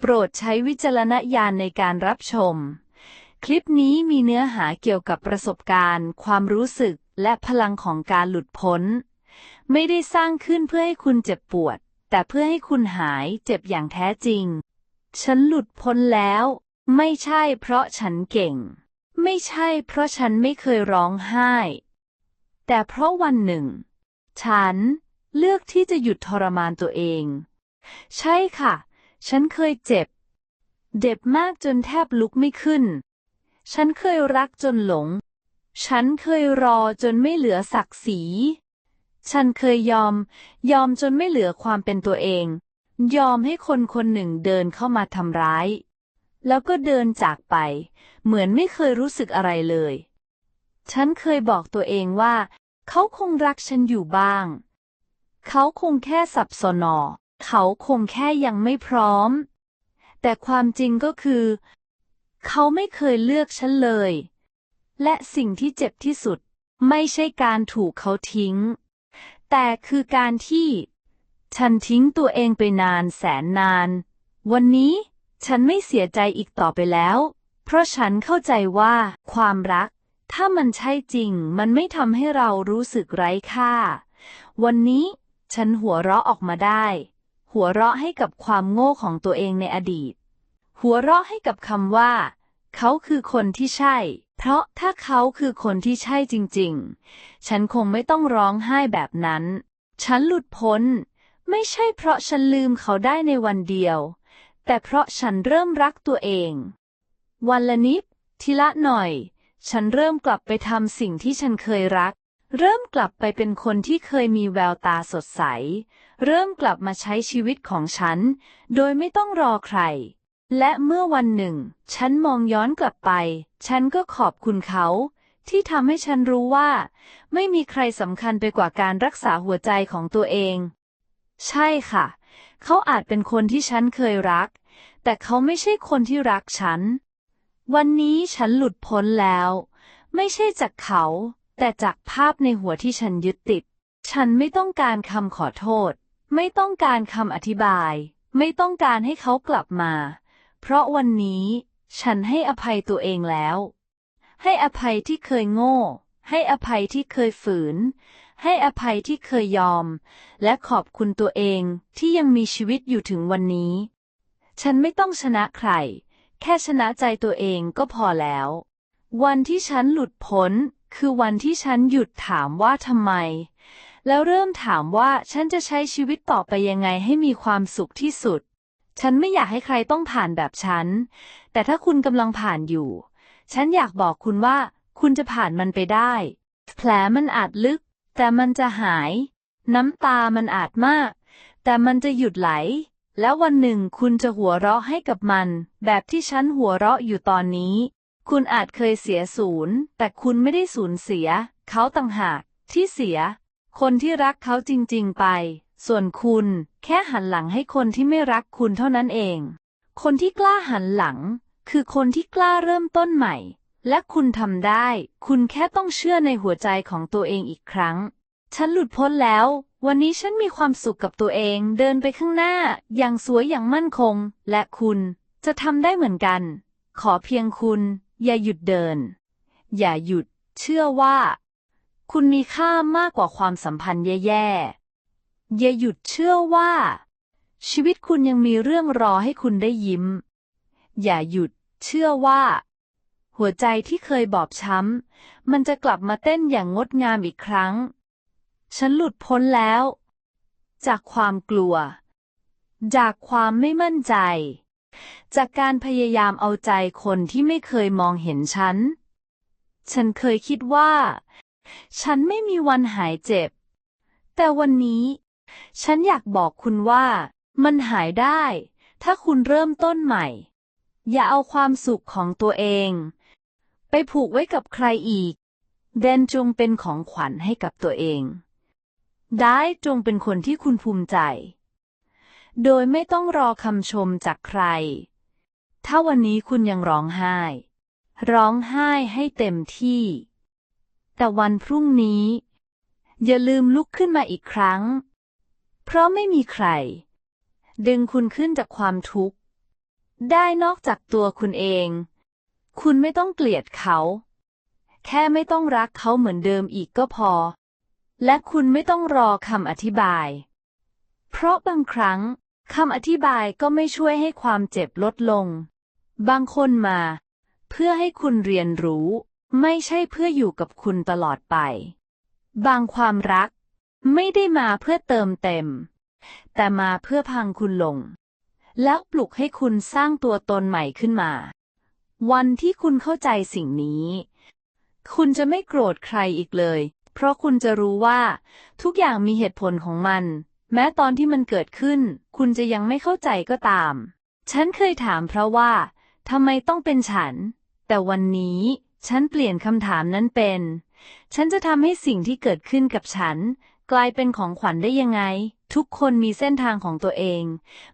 โปรดใช้วิจารณญาณในการรับชม คลิปนี้มีเนื้อหาเกี่ยวกับประสบการณ์ ความรู้สึก และพลังของการหลุดพ้น ไม่ได้สร้างขึ้นเพื่อให้คุณเจ็บปวด แต่เพื่อให้คุณหายเจ็บอย่างแท้จริง ฉันหลุดพ้นแล้ว ไม่ใช่เพราะฉันเก่ง ไม่ใช่เพราะฉันไม่เคยร้องไห้ แต่เพราะวันหนึ่ง ฉันเลือกที่จะหยุดทรมานตัวเอง ใช่ค่ะ ฉันเคยเจ็บเจ็บมากจนแทบลุกไม่ขึ้น ฉันเคยรักจนหลง ฉันเคยรอจนไม่เหลือศักดิ์ศรี ฉันเคยยอม ยอมจนไม่เหลือความเป็นตัวเอง ยอมให้คนคนหนึ่งเดินเข้ามาทำร้าย แล้วก็เดินจากไป เหมือนไม่เคยรู้สึกอะไรเลย ฉันเคยบอกตัวเองว่า เขาคงรักฉันอยู่บ้าง เขาคงแค่สับสนอ เขาคงแค่ยังไม่พร้อม แต่ความจริงก็คือ เขาไม่เคยเลือกฉันเลย และสิ่งที่เจ็บที่สุด ไม่ใช่การถูกเขาทิ้ง แต่คือการที่ ฉันทิ้งตัวเองไปนานแสนนาน วันนี้ฉันไม่เสียใจอีกต่อไปแล้ว เพราะฉันเข้าใจว่าความรัก ถ้ามันใช่จริง มันไม่ทำให้เรารู้สึกไร้ค่า วันนี้ฉันหัวเราะออกมาได้ หัวเราะให้กับความโง่ของตัวเองในอดีต หัวเราะให้กับคำว่า เขาคือคนที่ใช่ เพราะถ้าเขาคือคนที่ใช่จริง ๆ ฉันคงไม่ต้องร้องไห้แบบนั้น ฉันหลุดพ้น ไม่ใช่เพราะฉันลืมเขาได้ในวันเดียว แต่เพราะฉันเริ่มรักตัวเอง วันละนิดทีละหน่อย ฉันเริ่มกลับไปทำสิ่งที่ฉันเคยรัก เริ่มกลับไปเป็นคนที่เคยมีแววตาสดใส เริ่มกลับมาใช้ชีวิตของฉัน โดยไม่ต้องรอใคร และเมื่อวันหนึ่ง ฉันมองย้อนกลับไป ฉันก็ขอบคุณเขา ที่ทำให้ฉันรู้ว่า ไม่มีใครสำคัญไปกว่าการรักษาหัวใจของตัวเอง ใช่ค่ะ เขาอาจเป็นคนที่ฉันเคยรัก แต่เขาไม่ใช่คนที่รักฉัน วันนี้ฉันหลุดพ้นแล้ว ไม่ใช่จากเขา แต่จากภาพในหัวที่ฉันยึดติด ฉันไม่ต้องการคำขอโทษ ไม่ต้องการคำอธิบาย ไม่ต้องการให้เขากลับมา เพราะวันนี้ ฉันให้อภัยตัวเองแล้ว ให้อภัยที่เคยโง่ ให้อภัยที่เคยฝืน ให้อภัยที่เคยยอม และขอบคุณตัวเองที่ยังมีชีวิตอยู่ถึงวันนี้ ฉันไม่ต้องชนะใคร แค่ชนะใจตัวเองก็พอแล้ว วันที่ฉันหลุดพ้น คือวันที่ฉันหยุดถามว่าทำไม แล้วเริ่มถามว่าฉันจะใช้ชีวิตต่อไปยังไงให้มีความสุขที่สุด ฉันไม่อยากให้ใครต้องผ่านแบบฉัน แต่ถ้าคุณกำลังผ่านอยู่ ฉันอยากบอกคุณว่า คุณจะผ่านมันไปได้ แผลมันอาจลึก แต่มันจะหาย น้ำตามันอาจมาก แต่มันจะหยุดไหล แล้ววันหนึ่งคุณจะหัวเราะให้กับมัน แบบที่ฉันหัวเราะอยู่ตอนนี้ คุณอาจเคยเสียศูนย์ แต่คุณไม่ได้สูญเสีย เขาต่างหากที่เสีย คนที่รักเขาจริงๆไป ส่วนคุณแค่หันหลังให้คนที่ไม่รักคุณเท่านั้นเอง คนที่กล้าหันหลัง คือคนที่กล้าเริ่มต้นใหม่ และคุณทำได้ คุณแค่ต้องเชื่อในหัวใจของตัวเองอีกครั้ง ฉันหลุดพ้นแล้ว วันนี้ฉันมีความสุขกับตัวเอง เดินไปข้างหน้า อย่างสวยอย่างมั่นคง และคุณจะทำได้เหมือนกัน ขอเพียงคุณ อย่าหยุดเดิน อย่าหยุด เชื่อว่า คุณมีค่ามากกว่าความสัมพันธ์แย่ๆ อย่าหยุดเชื่อว่า ชีวิตคุณยังมีเรื่องรอให้คุณได้ยิ้ม อย่าหยุด เชื่อว่า หัวใจที่เคยบอบช้ำ มันจะกลับมาเต้นอย่างงดงามอีกครั้ง ฉันหลุดพ้นแล้ว จากความกลัว จากความไม่มั่นใจ จากการพยายามเอาใจคนที่ไม่เคยมองเห็นฉัน ฉันเคยคิดว่า ฉันไม่มีวันหายเจ็บ แต่วันนี้ ฉันอยากบอกคุณว่า มันหายได้ ถ้าคุณเริ่มต้นใหม่ อย่าเอาความสุขของตัวเอง ไปผูกไว้กับใครอีกเดนจงเป็นของขวัญให้กับตัวเอง ได้จงเป็นคนที่คุณภูมิใจ โดยไม่ต้องรอคำชมจากใคร ถ้าวันนี้คุณยังร้องไห้ ร้องไห้ให้เต็มที่ แต่วันพรุ่งนี้ อย่าลืมลุกขึ้นมาอีกครั้ง เพราะไม่มีใคร ดึงคุณขึ้นจากความทุกข์ ได้นอกจากตัวคุณเอง คุณไม่ต้องเกลียดเขา แค่ไม่ต้องรักเขาเหมือนเดิมอีกก็พอ และคุณไม่ต้องรอคำอธิบาย เพราะบางครั้ง คำอธิบายก็ไม่ช่วยให้ความเจ็บลดลง บางคนมา เพื่อให้คุณเรียนรู้ ไม่ใช่เพื่ออยู่กับคุณตลอดไป บางความรัก ไม่ได้มาเพื่อเติมเต็ม แต่มาเพื่อพังคุณลง แล้วปลุกให้คุณสร้างตัวตนใหม่ขึ้นมา วันที่คุณเข้าใจสิ่งนี้ คุณจะไม่โกรธใครอีกเลย เพราะคุณจะรู้ว่า ทุกอย่างมีเหตุผลของมัน แม้ตอนที่มันเกิดขึ้น คุณจะยังไม่เข้าใจก็ตาม ฉันเคยถามเพราะว่าทำไมต้องเป็นฉัน แต่วันนี้ฉันเปลี่ยนคำถามนั้นเป็น ฉันจะทำให้สิ่งที่เกิดขึ้นกับฉัน กลายเป็นของขวัญได้ยังไง ทุกคนมีเส้นทางของตัวเอง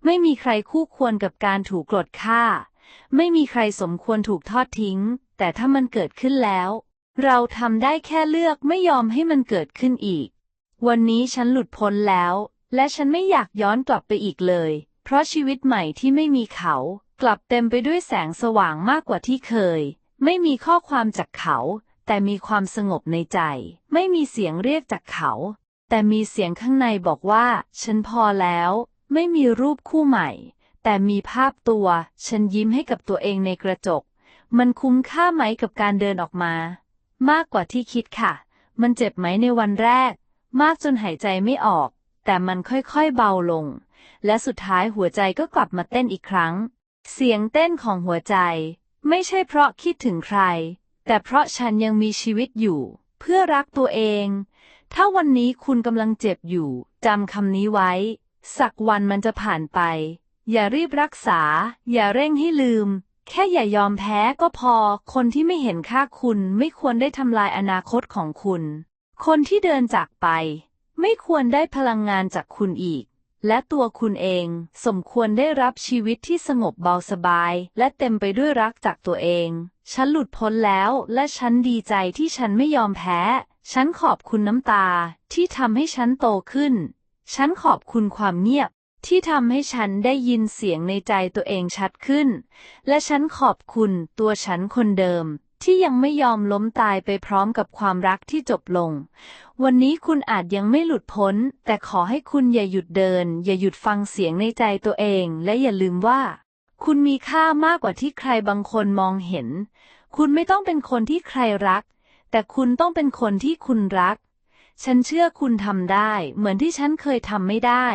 ไม่มีใครคู่ควรกับการถูกกดฆ่า ไม่มีใครสมควรถูกทอดทิ้ง แต่ถ้ามันเกิดขึ้นแล้ว เราทำได้แค่เลือกไม่ยอมให้มันเกิดขึ้นอีก วันนี้ฉันหลุดพ้นแล้ว และฉันไม่อยากย้อนกลับไปอีกเลย เพราะชีวิตใหม่ที่ไม่มีเขา กลับเต็มไปด้วยแสงสว่างมากกว่าที่เคย ไม่มีข้อความจากเขา แต่มีความสงบในใจ ไม่มีเสียงเรียกจากเขา แต่มีเสียงข้างในบอกว่า ฉันพอแล้ว ไม่มีรูปคู่ใหม่ แต่มีภาพตัว ฉันยิ้มให้กับตัวเองในกระจก มันคุ้มค่าไหมกับการเดินออกมา มากกว่าที่คิดค่ะ มันเจ็บไหมในวันแรก มากจนหายใจไม่ออก แต่มันค่อยๆเบาลง และสุดท้ายหัวใจก็กลับมาเต้นอีกครั้ง เสียงเต้นของหัวใจ ไม่ใช่เพราะคิดถึงใคร แต่เพราะฉันยังมีชีวิตอยู่ เพื่อรักตัวเอง ถ้าวันนี้คุณกำลังเจ็บอยู่จำคำนี้ไว้ สักวันมันจะผ่านไป อย่ารีบรักษา อย่าเร่งให้ลืม แค่อย่ายอมแพ้ก็พอ คนที่ไม่เห็นค่าคุณไม่ควรได้ทำลายอนาคตของคุณ คนที่เดินจากไป ไม่ควรได้พลังงานจากคุณอีก และตัวคุณเองสมควรได้รับชีวิตที่สงบเบาสบาย และเต็มไปด้วยรักจากตัวเอง ฉันหลุดพ้นแล้วและฉันดีใจที่ฉันไม่ยอมแพ้ ฉันขอบคุณน้ำตาที่ทำให้ฉันโตขึ้น ฉันขอบคุณความเงียบที่ทำให้ฉันได้ยินเสียงในใจตัวเองชัดขึ้น และฉันขอบคุณตัวฉันคนเดิม ที่ยังไม่ยอมล้มตายไปพร้อมกับความรักที่จบลง วันนี้คุณอาจยังไม่หลุดพ้น แต่ขอให้คุณอย่าหยุดเดิน อย่าหยุดฟังเสียงในใจตัวเอง และอย่าลืมว่า คุณมีค่ามากกว่าที่ใครบางคนมองเห็น คุณไม่ต้องเป็นคนที่ใครรัก แต่คุณต้องเป็นคนที่คุณรัก ฉันเชื่อคุณทำได้ เหมือนที่ฉันเคยทำไม่ได้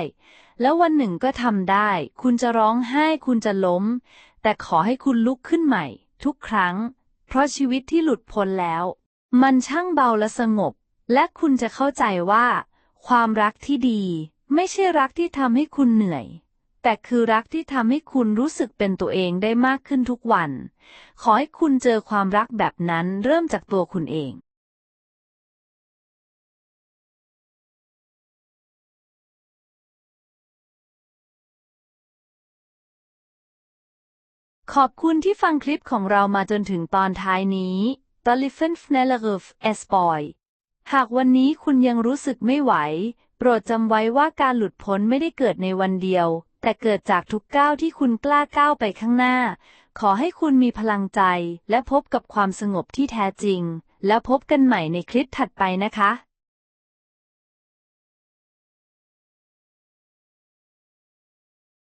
แล้ววันหนึ่งก็ทำได้ คุณจะร้องไห้ คุณจะล้ม แต่ขอให้คุณลุกขึ้นใหม่ ทุกครั้ง เพราะชีวิตที่หลุดพ้นแล้ว มันช่างเบาและสงบ และคุณจะเข้าใจว่า ความรักที่ดี ไม่ใช่รักที่ทำให้คุณเหนื่อย แต่คือรักที่ทำให้คุณรู้สึกเป็นตัวเองได้มากขึ้นทุกวัน ขอให้คุณเจอความรักแบบนั้นเริ่มจากตัวคุณเอง ขอบคุณที่ฟังคลิปของเรามาจนถึงตอนท้ายนี้ t o l i f e n f n e l e r f s b o y หากวันนี้คุณยังรู้สึกไม่ไหว โปรดจำไว้ว่าการหลุดพ้นไม่ได้เกิดในวันเดียว แต่เกิดจากทุกก้าวที่คุณกล้าก้าวไปข้างหน้า ขอให้คุณมีพลังใจ และพบกับความสงบที่แท้จริง แล้วพบกันใหม่ในคลิปถัดไปนะคะ